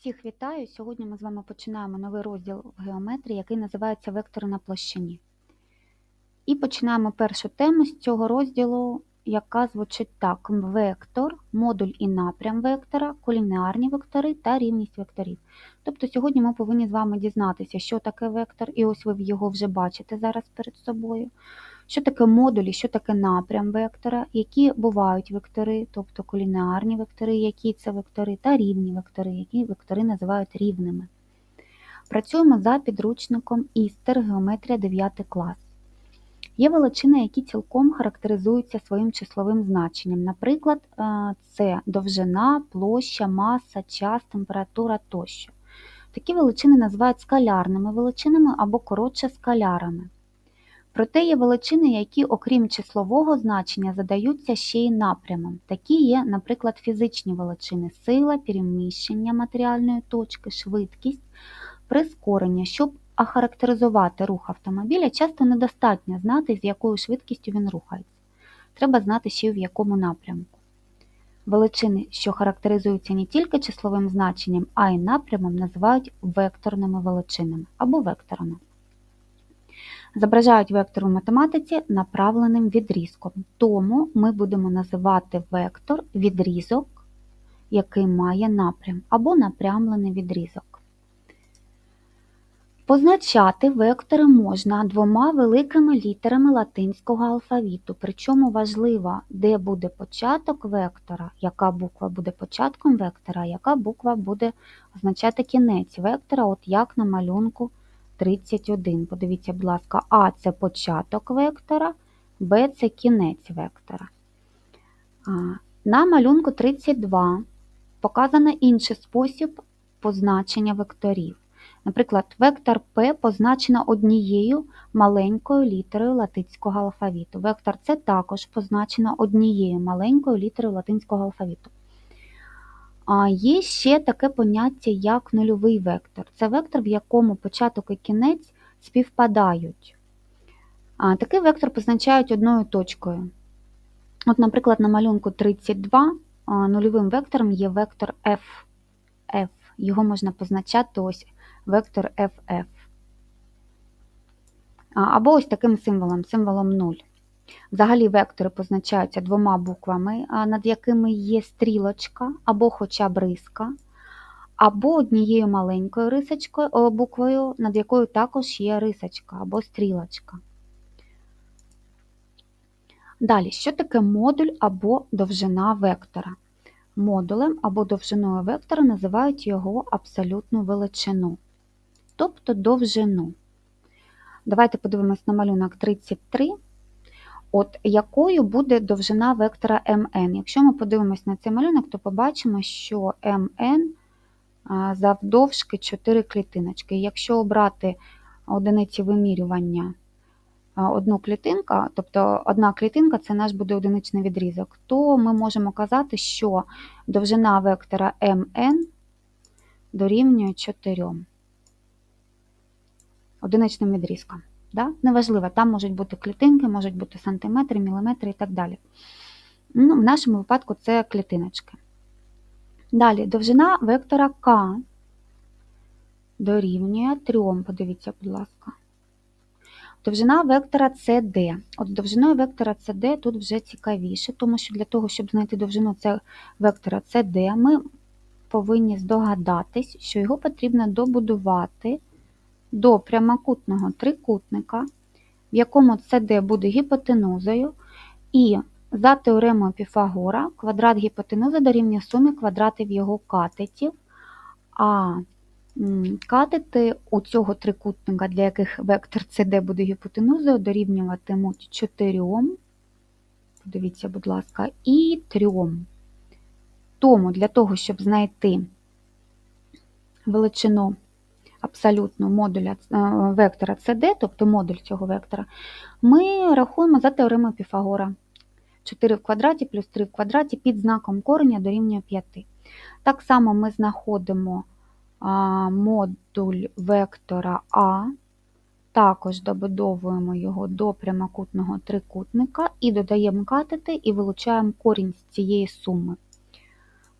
Всіх вітаю! Сьогодні ми з вами починаємо новий розділ в геометрії, який називається Вектори на площині. І починаємо першу тему з цього розділу, яка звучить так: вектор, модуль і напрям вектора, колінеарні вектори та рівність векторів. Тобто сьогодні ми повинні з вами дізнатися, що таке вектор, і ось ви його вже бачите зараз перед собою. Що таке модуль і що таке напрям вектора, які бувають вектори, тобто колінеарні вектори, які це вектори, та рівні вектори, які вектори називають рівними. Працюємо за підручником Істер Геометрія 9 клас. Є величини, які цілком характеризуються своїм числовим значенням. Наприклад, е, це довжина, площа, маса, час, температура тощо. Такі величини називають скалярними величинами або коротше скалярами. Проте є величини, які, окрім числового значення, задаються ще й напрямом. Такі є, наприклад, фізичні величини сила, переміщення матеріальної точки, швидкість, прискорення. Щоб охарактеризувати рух автомобіля, часто недостатньо знати, з якою швидкістю він рухається. Треба знати ще й в якому напрямку. Величини, що характеризуються не тільки числовим значенням, а й напрямом, називають векторними величинами або векторами. Зображають вектор у математиці направленим відрізком. Тому ми будемо називати вектор відрізок, який має напрям, або напрямлений відрізок. Позначати вектори можна двома великими літерами латинського алфавіту, причому важливо, де буде початок вектора, яка буква буде початком вектора, яка буква буде означати кінець вектора, от як на малюнку 31. Подивіться, будь ласка, А це початок вектора, Б це кінець вектора. На малюнку 32 показано інший спосіб позначення векторів. Наприклад, вектор P позначено однією маленькою літерою латинського алфавіту. Вектор С також позначено однією маленькою літерою латинського алфавіту. Є ще таке поняття, як нульовий вектор. Це вектор, в якому початок і кінець співпадають. Такий вектор позначають одною точкою. От, Наприклад, на малюнку 32 нульовим вектором є вектор F. F. Його можна позначати ось вектор FF. Або ось таким символом, символом 0. Взагалі вектори позначаються двома буквами, над якими є стрілочка або хоча б риска, або однією маленькою рисочкою, буквою, над якою також є рисочка або стрілочка. Далі, що таке модуль або довжина вектора? Модулем або довжиною вектора називають його абсолютну величину, тобто довжину. Давайте подивимось на малюнок 33. От якою буде довжина вектора mn? Якщо ми подивимось на цей малюнок, то побачимо, що mn завдовжки 4 клітиночки. Якщо обрати одиниці вимірювання одну клітинку, тобто одна клітинка це наш буде одиничний відрізок, то ми можемо казати, що довжина вектора mn дорівнює 4 одиничним відрізком. Да? Неважливо, там можуть бути клітинки, можуть бути сантиметри, міліметри і так далі. Ну, В нашому випадку це клітиночки. Далі, довжина вектора К дорівнює 3, подивіться, будь ласка. Довжина вектора CD. От довжиною вектора CD тут вже цікавіше, тому що для того, щоб знайти довжину вектора CD, ми повинні здогадатись, що його потрібно добудувати до прямокутного трикутника, в якому CD буде гіпотенузою, і за теоремою Піфагора квадрат гіпотенузи дорівнює сумі квадратів його катетів, а катети у цього трикутника, для яких вектор CD буде гіпотенузою, дорівнюватимуть 4, подивіться, будь ласка, і 3. Тому для того, щоб знайти величину абсолютно модуля вектора CD, тобто модуль цього вектора, ми рахуємо за теоремою Піфагора. 4 в квадраті плюс 3 в квадраті під знаком кореня дорівнює 5. Так само ми знаходимо модуль вектора А, також добудовуємо його до прямокутного трикутника і додаємо катети і вилучаємо корінь з цієї суми.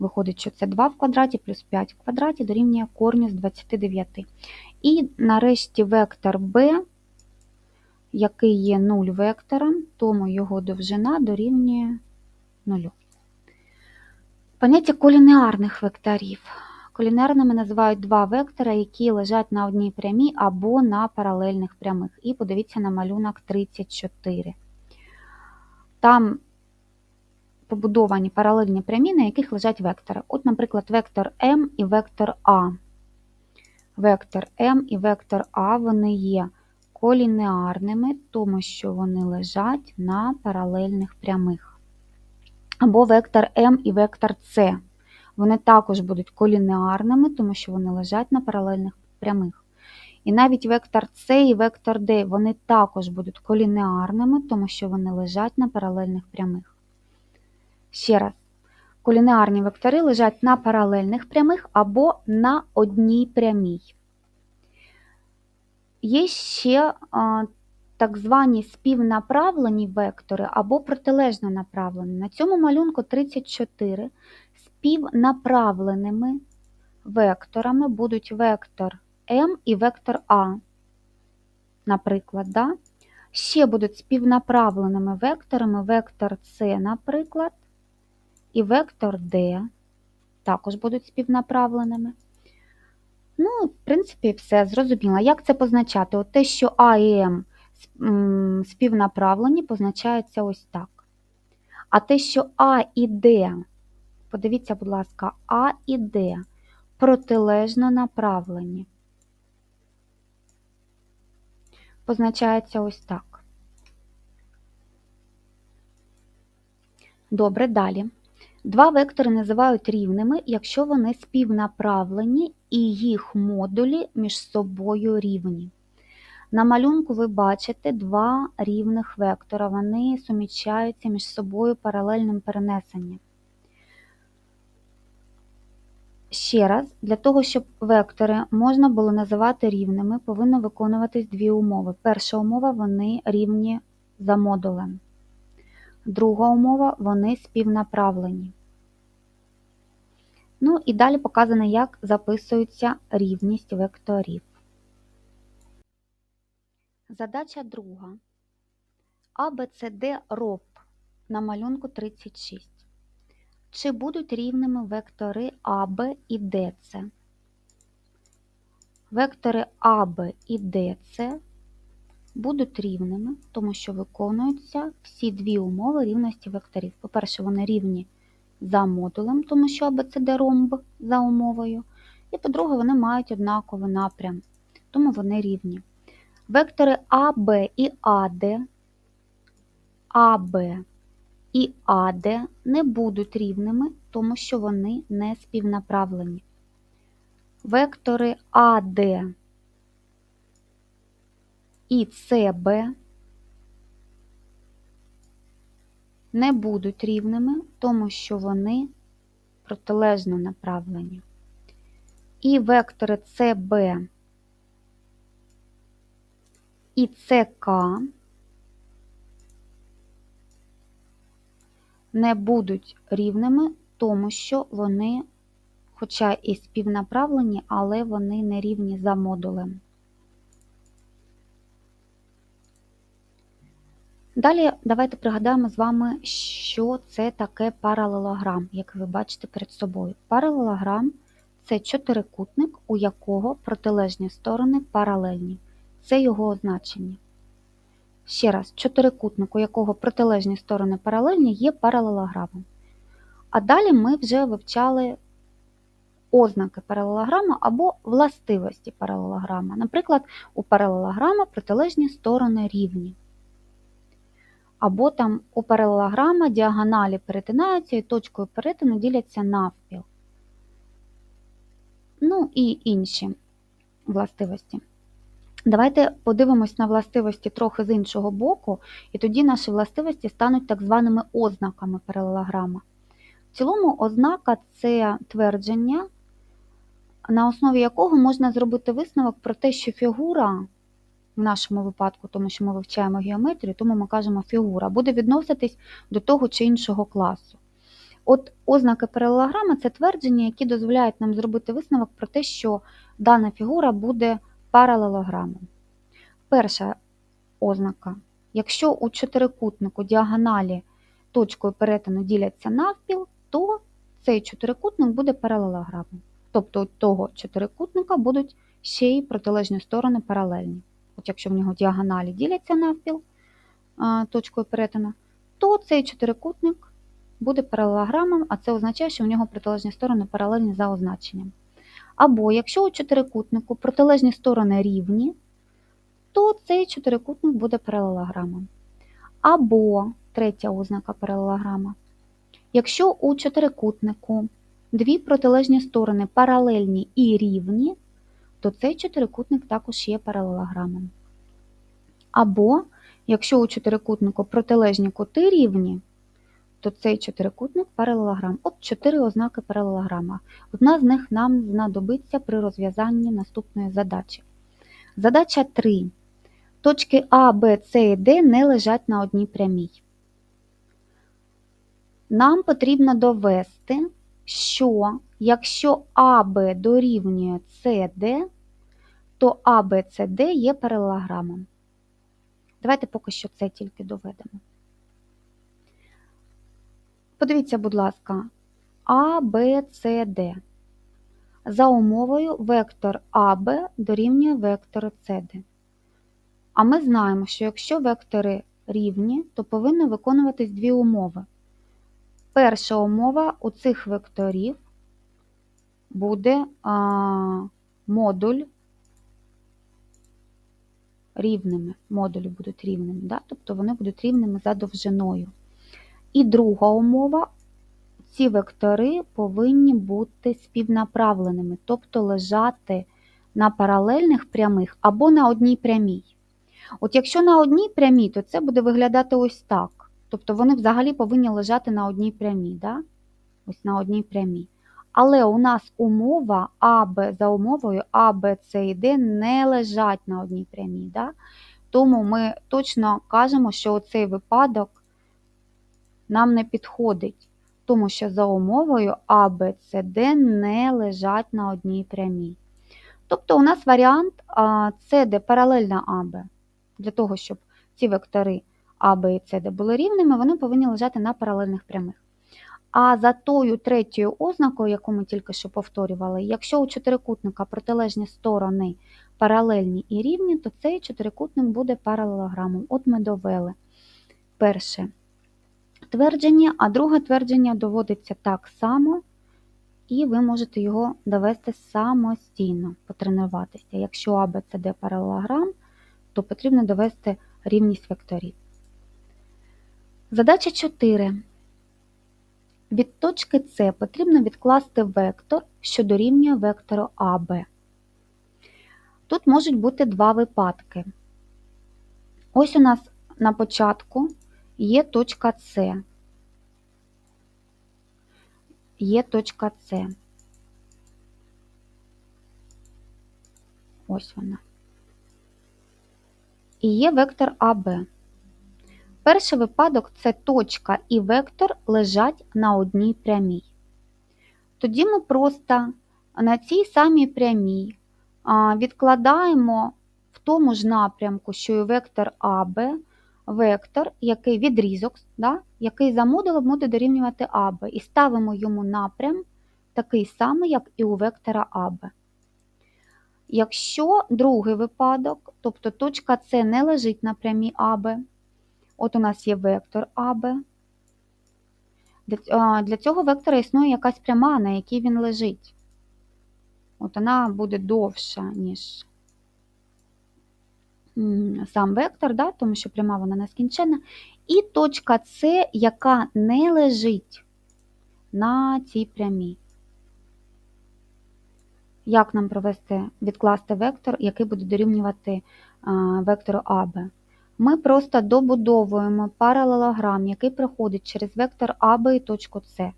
Виходить, що це 2 в квадраті плюс 5 в квадраті дорівнює корню з 29. І нарешті вектор b, який є 0 вектором, тому його довжина дорівнює 0. Поняття колінеарних векторів. Колінеарними називають два вектора, які лежать на одній прямій або на паралельних прямих. І подивіться на малюнок 34. Там побудовані паралельні прямі, на яких лежать вектори. От, наприклад, вектор m і вектор А. Вектор m і вектор А вони є колінеарними, тому що вони лежать на паралельних прямих. Або вектор m і вектор С. Вони також будуть колінеарними, тому що вони лежать на паралельних прямих. І навіть вектор С і вектор D вони також будуть колінеарними, тому що вони лежать на паралельних прямих. Ще раз, колінеарні вектори лежать на паралельних прямих або на одній прямій. Є ще так звані співнаправлені вектори або протилежно направлені. На цьому малюнку 34 співнаправленими векторами будуть вектор М і вектор А. Наприклад, да? ще будуть співнаправленими векторами вектор С, наприклад, і вектор D також будуть співнаправленими. Ну, в принципі, все зрозуміло. Як це позначати? От те, що А і М співнаправлені, позначається ось так. А те, що А і Д, подивіться, будь ласка, А і Д протилежно направлені. Позначається ось так. Добре, далі. Два вектори називають рівними, якщо вони співнаправлені і їх модулі між собою рівні. На малюнку ви бачите два рівних вектора, вони суміщаються між собою паралельним перенесенням. Ще раз, для того, щоб вектори можна було називати рівними, повинно виконуватись дві умови. Перша умова вони рівні за модулем. Друга умова вони співнаправлені. Ну і далі показано, як записується рівність векторів. Задача друга. ABCD роб на малюнку 36. Чи будуть рівними вектори АБ і ДЦ? Вектори АБ і ДЦ будуть рівними, тому що виконуються всі дві умови рівності векторів. По-перше, вони рівні за модулем, тому що АБЦД ромб за умовою. І по-друге, вони мають однаковий напрям, тому вони рівні. Вектори АБ і АД, АБ і АД не будуть рівними, тому що вони не співнаправлені. Вектори АД і СБ не будуть рівними, тому що вони протилежно направлені. І вектори СБ і ЦК не будуть рівними, тому що вони, хоча і співнаправлені, але вони не рівні за модулем. Далі давайте пригадаємо з вами, що це таке паралелограм, як ви бачите перед собою. Паралелограм це чотирикутник, у якого протилежні сторони паралельні. Це його означення. Ще раз, чотирикутник, у якого протилежні сторони паралельні, є паралелограмом. А далі ми вже вивчали ознаки паралелограма або властивості паралелограма. Наприклад, у паралелограма протилежні сторони рівні. Або там у паралелограма діагоналі перетинаються і точкою перетину діляться навпіл. Ну і інші властивості. Давайте подивимось на властивості трохи з іншого боку, і тоді наші властивості стануть так званими ознаками паралелограма. В цілому, ознака це твердження, на основі якого можна зробити висновок про те, що фігура, в нашому випадку, тому що ми вивчаємо геометрію, тому ми кажемо фігура, буде відноситись до того чи іншого класу. От ознаки паралелограми це твердження, які дозволяють нам зробити висновок про те, що дана фігура буде паралелограмом. Перша ознака. Якщо у чотирикутнику діагоналі точкою перетину діляться навпіл, то цей чотирикутник буде паралелограмом. Тобто того чотирикутника будуть ще й протилежні сторони паралельні. От якщо в нього діагоналі діляться навпіл точкою перетину, то цей чотирикутник буде паралелограмом, а це означає, що в нього протилежні сторони паралельні за означенням. Або якщо у чотирикутнику протилежні сторони рівні, то цей чотирикутник буде паралелограмом. Або третя ознака паралелограма. Якщо у чотирикутнику дві протилежні сторони паралельні і рівні, то цей чотирикутник також є паралелограмом. Або якщо у чотирикутнику протилежні кути рівні, то цей чотирикутник паралелограм. От чотири ознаки паралелограма. Одна з них нам знадобиться при розв'язанні наступної задачі. Задача 3. Точки А, Б, С і Д не лежать на одній прямій. Нам потрібно довести, що якщо АБ дорівнює СД, то АБЦД є паралелограмом. Давайте поки що це тільки доведемо. Подивіться, будь ласка, Д. За умовою вектор АБ дорівнює вектору СД. А ми знаємо, що якщо вектори рівні, то повинні виконуватись дві умови. Перша умова у цих векторів буде а, модуль рівними. Модулі будуть рівними, да? тобто вони будуть рівними за довжиною. І друга умова ці вектори повинні бути співнаправленими, тобто лежати на паралельних прямих або на одній прямій. От якщо на одній прямій, то це буде виглядати ось так. Тобто вони взагалі повинні лежати на одній прямій. Да? Ось на одній прямій. Але у нас умова АБ за умовою А, Б, С і Д не лежать на одній прямій. Да? Тому ми точно кажемо, що цей випадок нам не підходить, тому що за умовою А, Б, С, Д не лежать на одній прямій. Тобто у нас варіант СД паралельна АБ. Для того, щоб ці вектори А, Б і С, Д були рівними, вони повинні лежати на паралельних прямих. А за тою третьою ознакою, яку ми тільки що повторювали, якщо у чотирикутника протилежні сторони паралельні і рівні, то цей чотирикутник буде паралелограмом. От ми довели перше твердження, а друге твердження доводиться так само, і ви можете його довести самостійно, потренуватися. Якщо А, Б, С, Д паралелограм, то потрібно довести рівність векторів. Задача 4. Від точки С потрібно відкласти вектор, що дорівнює вектору АБ. Тут можуть бути два випадки. Ось у нас на початку є точка С. Є точка С. Ось вона. І є вектор АБ. Перший випадок це точка і вектор лежать на одній прямій. Тоді ми просто на цій самій прямій відкладаємо в тому ж напрямку, що і вектор АБ, вектор, який відрізок, да, який за модулем буде дорівнювати АБ, і ставимо йому напрям такий самий, як і у вектора АБ. Якщо другий випадок, тобто точка С не лежить на прямій АБ, от у нас є вектор АБ, для цього вектора існує якась пряма, на якій він лежить. От вона буде довша, ніж сам вектор, да, тому що пряма вона нескінченна. І точка С, яка не лежить на цій прямій. Як нам провести, відкласти вектор, який буде дорівнювати вектору АБ? Ми просто добудовуємо паралелограм, який проходить через вектор АБ і точку С.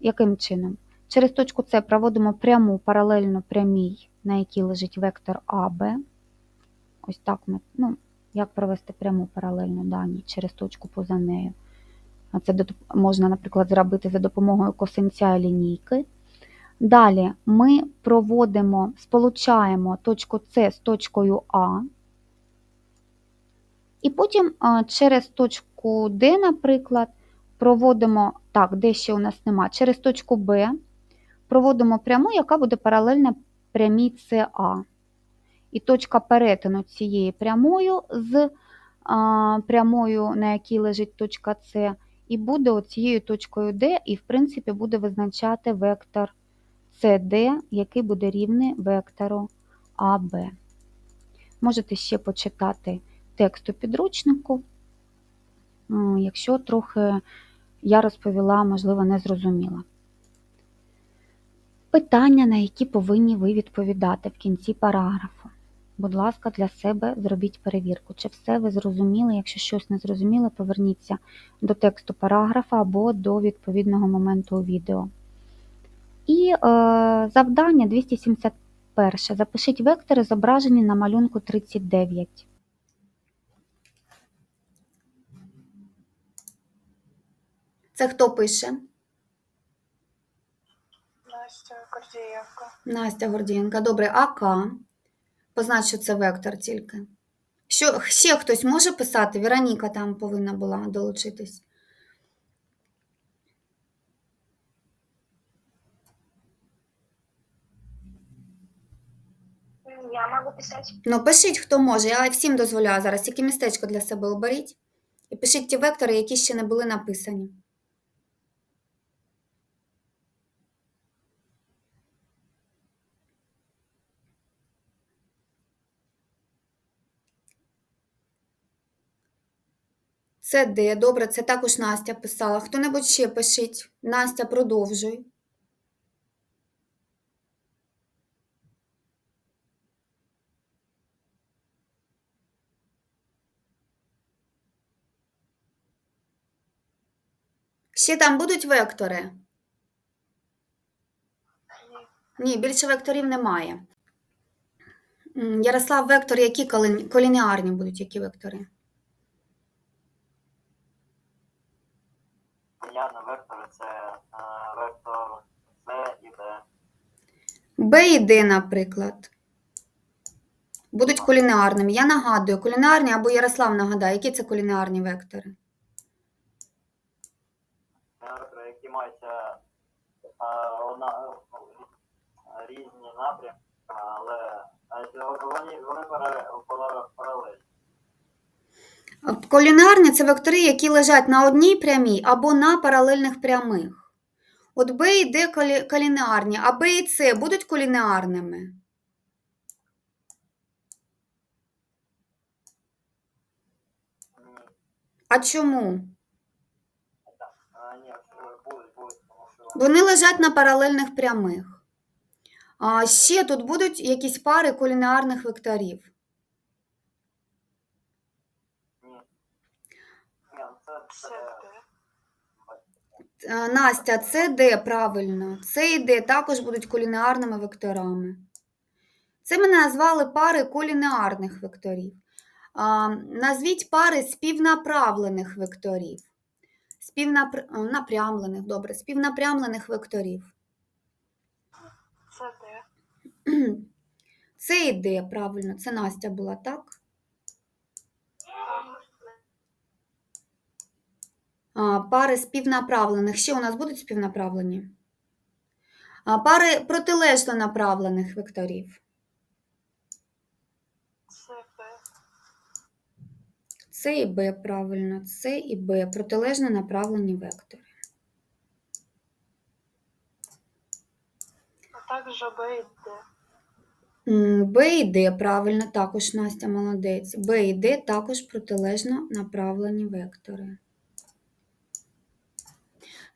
Яким чином? Через точку С проводимо пряму паралельно прямій, на якій лежить вектор АБ. Ось так ми, ну, як провести пряму паралельно дані через точку поза нею. А Це можна, наприклад, зробити за допомогою косинця і лінійки. Далі ми проводимо, сполучаємо точку С з точкою А. І потім через точку Д, наприклад, проводимо, так, де ще у нас нема, через точку Б проводимо пряму, яка буде паралельна прямій СА. І точка перетину цієї прямою з а, прямою, на якій лежить точка С, і буде оцією точкою Д, і, в принципі, буде визначати вектор CD, який буде рівний вектору АБ. Можете ще почитати текст у підручнику, якщо трохи я розповіла, можливо, не зрозуміла. Питання, на які повинні ви відповідати в кінці параграфу. Будь ласка, для себе зробіть перевірку, чи все ви зрозуміли. Якщо щось не зрозуміли, поверніться до тексту параграфа або до відповідного моменту у відео. І е, завдання 271. Запишіть вектори, зображені на малюнку 39. Це хто пише? Настя Гордієвка. Настя Гордієнка. Добре, АК. Познач, що це вектор тільки. Що, ще хтось може писати? Вероніка там повинна була долучитись. Я могу писать. Ну, пишіть, хто може. Я всім дозволяю зараз. Тільки містечко для себе оберіть. І пишіть ті вектори, які ще не були написані. Це Д. Добре, це також Настя писала. Хто-небудь ще пишіть. Настя, продовжуй. Ще там будуть вектори? Ні, більше векторів немає. Ярослав, вектор, які коли- будуть, які вектори? Явно вектори це е, вектор С і Д. Б і Д, наприклад. Будуть колінеарними. Я нагадую, колінеарні або Ярослав нагадає, які це колінеарні вектори. Вектори, які мають одна, е, різні напрямки, але вони, вони паралельні. Колінеарні це вектори, які лежать на одній прямій або на паралельних прямих. От Б і Д колі- колінеарні, а Б і С будуть колінеарними. А чому? Вони лежать на паралельних прямих. А ще тут будуть якісь пари колінеарних векторів. ні. Ні, це, Настя, це Д правильно. Це і Д також будуть колінеарними векторами. Це ми назвали пари колінеарних векторів. А, назвіть пари співнаправлених векторів. Співнапр... о, Напрямлених, добре, співнапрямлених векторів. Це Д. Це і Д, правильно, це Настя була, так? А, пари співнаправлених. Ще у нас будуть співнаправлені? Пари протилежно направлених векторів. Це Б. С і Б, правильно, С і Б, протилежно направлені вектори. А також Б і Д. Б і Д, правильно, також Настя молодець. Б і Д також протилежно направлені вектори.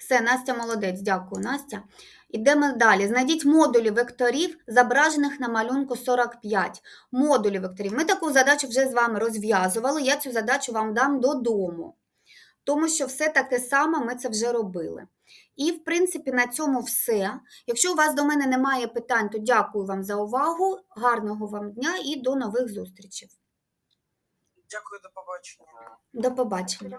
Все, Настя молодець, дякую, Настя. Ідемо далі. Знайдіть модулі векторів, зображених на малюнку 45. Модулі векторів. Ми таку задачу вже з вами розв'язували. Я цю задачу вам дам додому, тому що все таке саме ми це вже робили. І, в принципі, на цьому все. Якщо у вас до мене немає питань, то дякую вам за увагу. Гарного вам дня і до нових зустрічей. Дякую, до побачення. До побачення.